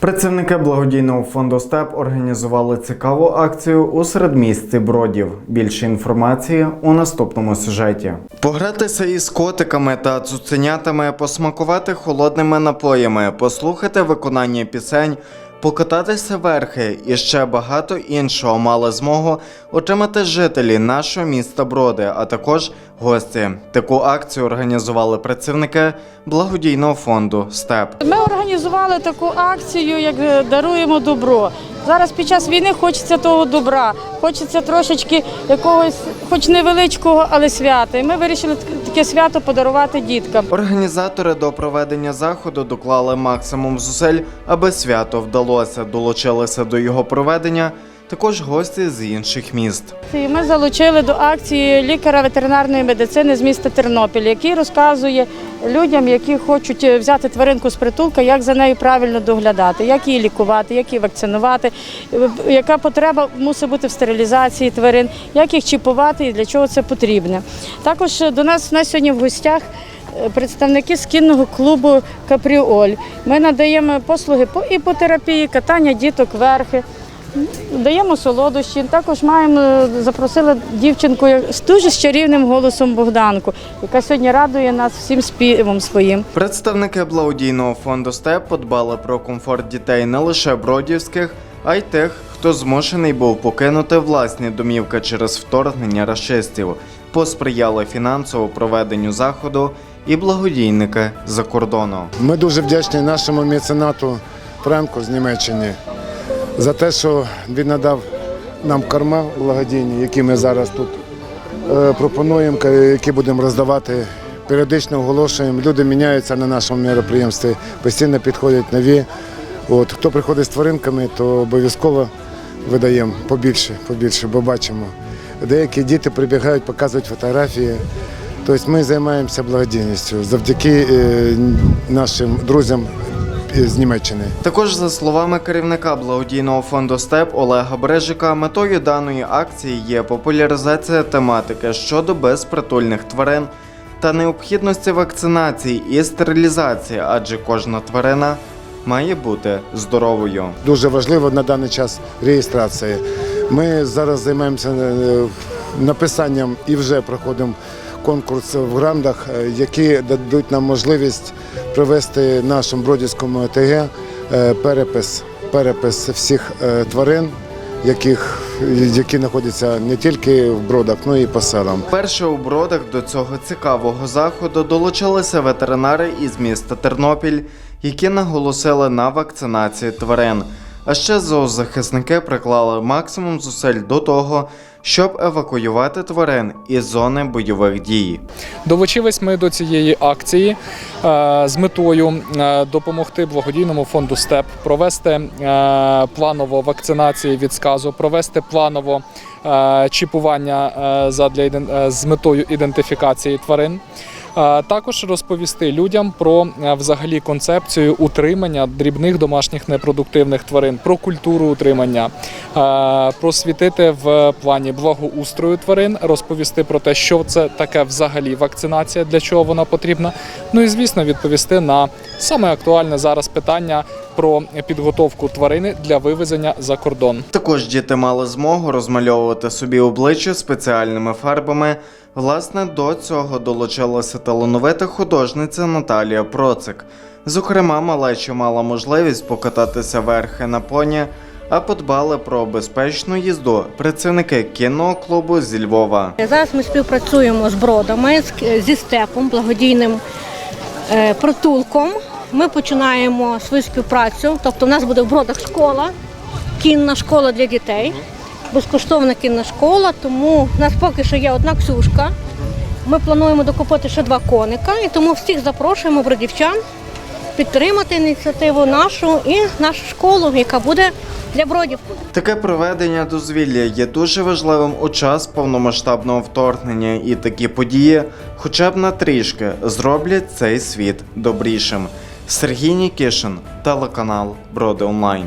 Працівники благодійного фонду СТЕП організували цікаву акцію у середмісті Бродів. Більше інформації у наступному сюжеті. Погратися із котиками та цуценятами, посмакувати холодними напоями, послухати виконання пісень. Покататися верхи і ще багато іншого мали змогу отримати жителі нашого міста Броди, а також гості. Таку акцію організували працівники благодійного фонду СТЕП. Ми організували таку акцію, як даруємо добро. Зараз під час війни хочеться того добра, хочеться трошечки якогось, хоч невеличкого, але свята. І ми вирішили таке свято подарувати діткам. Організатори до проведення заходу доклали максимум зусиль, аби свято вдалося. Долучилися до його проведення також гості з інших міст. Ми залучили до акції лікаря ветеринарної медицини з міста Тернопіль, який розказує людям, які хочуть взяти тваринку з притулка, як за нею правильно доглядати, як її лікувати, як її вакцинувати, яка потреба мусить бути в стерилізації тварин, як їх чіпувати і для чого це потрібно. Також до нас на сьогодні в гостях. е, Представники з кінного клубу Капріоль. Ми надаємо послуги по іпотерапії, катання діток верхи. Даємо солодощі. Також маємо е, запросили дівчинку з дуже з чарівним голосом Богданку, яка сьогодні радує нас всім співом своїм. Представники благодійного фонду СТЕП подбали про комфорт дітей не лише бродівських, а й тих, хто змушений був покинути власні домівки через вторгнення рашистів. Посприяли фінансово проведенню заходу і благодійники за кордону. Ми дуже вдячні нашому меценату Френку з Німеччини за те, що він надав нам корма благодійні, які ми зараз тут е, пропонуємо, які будемо роздавати. Періодично оголошуємо. Люди міняються на нашому мероприємстві, постійно підходять нові. От, хто приходить з тваринками, то обов'язково видаємо побільше, побільше, бо бачимо. Деякі діти прибігають, показують фотографії. Тобто ми займаємося благодійністю завдяки е, нашим друзям з Німеччини. Також за словами керівника благодійного фонду СТЕП Олега Брежика, метою даної акції є популяризація тематики щодо безпритульних тварин та необхідності вакцинації і стерилізації, адже кожна тварина має бути здоровою. Дуже важливо на даний час реєстрація. Ми зараз займаємося е, написанням і вже проходимо конкурс в грандах, е, які дадуть нам можливість провести нашому бродівському ОТГ е, перепис, перепис всіх е, тварин, яких, які знаходяться не тільки в бродах, але і по селам. Перше у бродах до цього цікавого заходу долучилися ветеринари із міста Тернопіль, які наголосили на вакцинації тварин. А ще зоозахисники приклали максимум зусиль до того, щоб евакуювати тварин із зони бойових дій. Долучились ми до цієї акції е, з метою е, допомогти благодійному фонду СТЕП провести е, планово вакцинації від сказу, провести планово чіпування задля з метою ідентифікації тварин. Також розповісти людям про е, взагалі концепцію утримання дрібних домашніх непродуктивних тварин, про культуру утримання, е, просвітити в плані благоустрою тварин, розповісти про те, що це таке взагалі вакцинація, для чого вона потрібна. Ну і звісно, відповісти на саме актуальне зараз питання про підготовку тварини для вивезення за кордон. Також діти мали змогу розмальовувати собі обличчя спеціальними фарбами. Власне, до цього долучилася талановита художниця Наталія Процик. Зокрема, малеча мала можливість покататися верхи на поні, а подбали про безпечну їзду працівники кінного клубу зі Львова. Зараз ми співпрацюємо з бродами, зі степом, благодійним е, притулком. Ми починаємо свою співпрацю. Тобто, в нас буде в бродах школа, кінна школа для дітей, безкоштовна кінна школа. Тому нас поки що є одна ксюшка. Ми плануємо докупити ще два коника, і тому всіх запрошуємо бродівчан підтримати ініціативу нашу і нашу школу, яка буде для бродів. Таке проведення дозвілля є дуже важливим у час повномасштабного вторгнення, і такі події, хоча б на трішки, зроблять цей світ добрішим. Сергій Нікішин, телеканал Броди Онлайн.